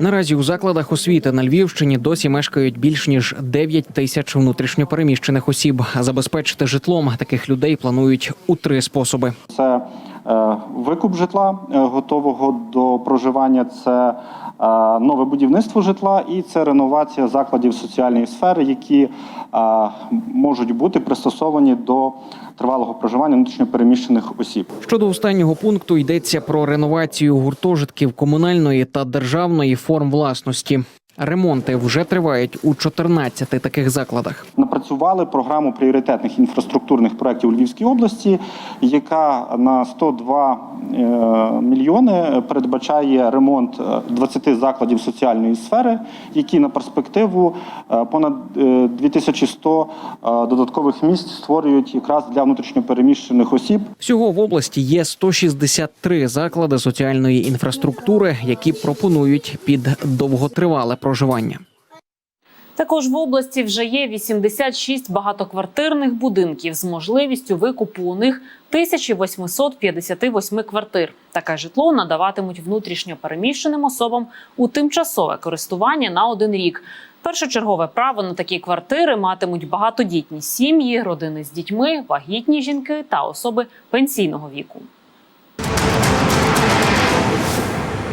Наразі у закладах освіти на Львівщині досі мешкають більш ніж 9 тисяч внутрішньопереміщених осіб. Забезпечити житлом таких людей планують у три способи. Це викуп житла е, готового до проживання, це е, нове будівництво житла і це реновація закладів соціальної сфери, які е, можуть бути пристосовані до тривалого проживання внутрішньопереміщених осіб. Щодо останнього пункту йдеться про реновацію гуртожитків комунальної та державної форм власності. Ремонти вже тривають у 14 таких закладах. Напрацювали програму пріоритетних інфраструктурних проєктів у Львівській області, яка на 102 е, мільйони передбачає ремонт е, 20 закладів соціальної сфери, які на перспективу е, понад е, 2100 е, додаткових місць створюють якраз для внутрішньопереміщених осіб. Всього в області є 163 заклади соціальної інфраструктури, які пропонують під довготривале проживання. Також в області вже є 86 багатоквартирних будинків з можливістю викупу у них 1858 квартир. Таке житло надаватимуть внутрішньо переміщеним особам у тимчасове користування на один рік. Першочергове право на такі квартири матимуть багатодітні сім'ї, родини з дітьми, вагітні жінки та особи пенсійного віку.